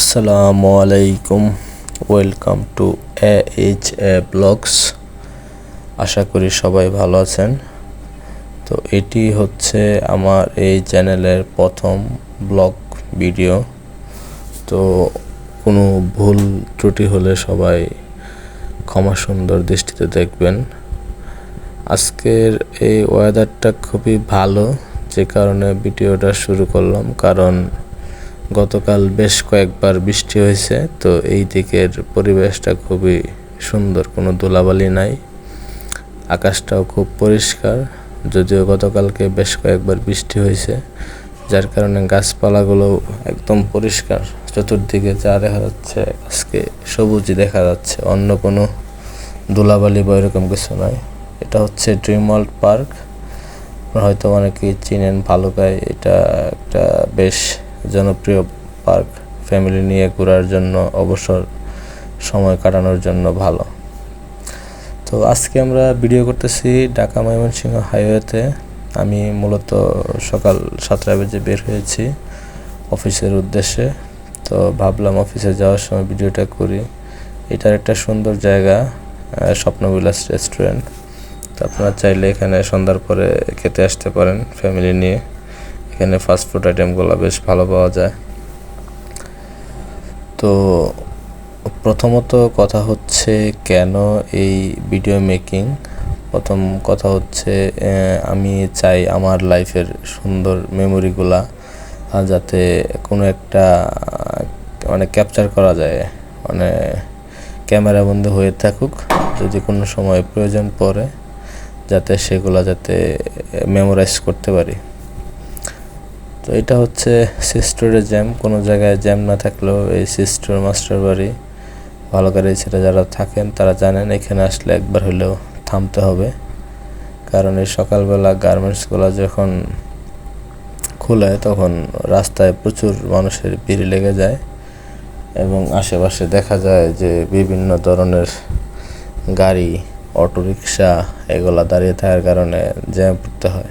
আসসালামু আলাইকুম, welcome to A H A blogs. আশা করি সবাই ভালো আছেন। তো এটি হচ্ছে আমার এই চ্যানেলের প্রথম ব্লগ ভিডিও। তো কোনো ভুল ত্রুটি হলে সবাই ক্ষমা সুন্দর দৃষ্টিতে দেখবেন। আজকের এই ওয়েদারটা খুবই ভালো, যে কারণে ভিডিওটা শুরু করলাম। কারণ গতকাল বেশ কয়েকবার বৃষ্টি হয়েছে, তো এই দিকের পরিবেশটা খুবই সুন্দর, কোনো ধুলাবালি নাই। আকাশটাও খুব পরিষ্কার, যদিও গতকালকে বেশ কয়েকবার বৃষ্টি হয়েছে, যার কারণে গাছপালাগুলো একদম পরিষ্কার। চতুর্দিকে যা দেখা যাচ্ছে, আজকে সবুজই দেখা যাচ্ছে, অন্য কোনো ধুলাবালি বা এরকম কিছু নয় এটা হচ্ছে ড্রিম ওয়ার্ল্ড পার্ক। হয়তো অনেকেই চিনেন, ভালুকায় এটা একটা বেশ জনপ্রিয় পার্ক ফ্যামিলি নিয়ে ঘোরার জন্য অবসর সময় কাটানোর জন্য ভালো। তো আজকে আমরা ভিডিও করতেছি ঢাকা ময়মনসিংহ হাইওয়েতে আমি মূলত সকাল সাতটা বেজে বের হয়েছি অফিসের উদ্দেশ্যে। তো ভাবলাম অফিসে যাওয়ার সময় ভিডিওটা করি। এটার একটা সুন্দর জায়গা স্বপ্নবিলাস রেস্টুরেন্ট আপনারা চাইলে এখানে সন্ধ্যার পরে খেতে আসতে পারেন ফ্যামিলি নিয়ে। এখানে ফাস্টফুড আইটেমগুলো বেশ ভালো পাওয়া যায়। তো প্রথমত কথা হচ্ছে কেন এই ভিডিও মেকিং প্রথম কথা হচ্ছে আমি চাই আমার লাইফের সুন্দর মেমোরিগুলা যাতে কোনো একটা মানে ক্যাপচার করা যায়। মানে ক্যামেরাবন্দি হয়ে থাকুক, যদি কোনো সময় প্রয়োজন পড়ে, যাতে সেগুলো যাতে মেমোরাইজ করতে পারি। তো এটা হচ্ছে সিস্টোরের জ্যাম কোনো জায়গায় জ্যাম না থাকলেও এই সিস্টোর মাস্টার বাড়ি। ভালো করে ছেলে যারা থাকেন, তারা জানেন, এখানে আসলে একবার হলেও থামতে হবে। কারণ এই সকালবেলা গার্মেন্টসগুলো যখন খোলে, তখন রাস্তায় প্রচুর মানুষের ভিড় লেগে যায় এবং আশেপাশে দেখা যায় যে বিভিন্ন ধরনের গাড়ি, অটোরিকশা এগুলো দাঁড়িয়ে থাকার কারণে জ্যাম পড়তে হয়।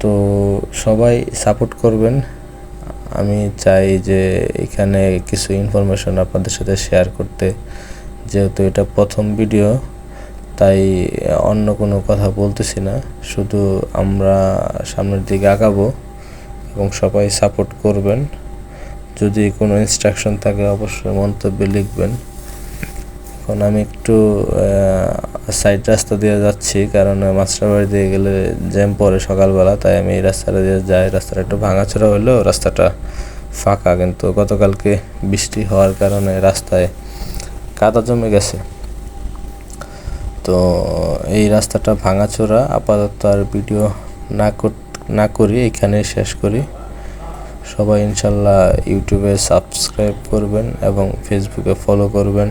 তো সবাই সাপোর্ট করবেন। আমি চাই যে এখানে কিছু ইনফরমেশন আপনাদের সাথে শেয়ার করতে। যেহেতু এটা প্রথম ভিডিও তাই অন্য কোনো কথা বলতেছি না। শুধু আমরা সামনের দিকে আগাবো এবং সবাই সাপোর্ট করবেন। যদি কোনো ইনস্ট্রাকশন থাকে, অবশ্যই মন্তব্যে লিখবেন। এখন আমি একটু সাইড রাস্তা দিয়ে যাচ্ছি, কারণ মাস্টারবাড়ি দিয়ে গেলে জ্যাম পড়ে সকালবেলা, তাই আমি এই রাস্তাটা দিয়ে যাই। রাস্তাটা একটু ভাঙাচোরা হলেও রাস্তাটা ফাঁকা, কিন্তু গতকালকে বৃষ্টি হওয়ার কারণে রাস্তায় কাদা জমে গেছে। তো, এই রাস্তাটা ভাঙাচোরা, আপাতত আর ভিডিও না কর, না করি এখানে শেষ করি। সবাই ইনশাল্লাহ ইউটিউবে সাবস্ক্রাইব করবেন এবং ফেসবুকে ফলো করবেন।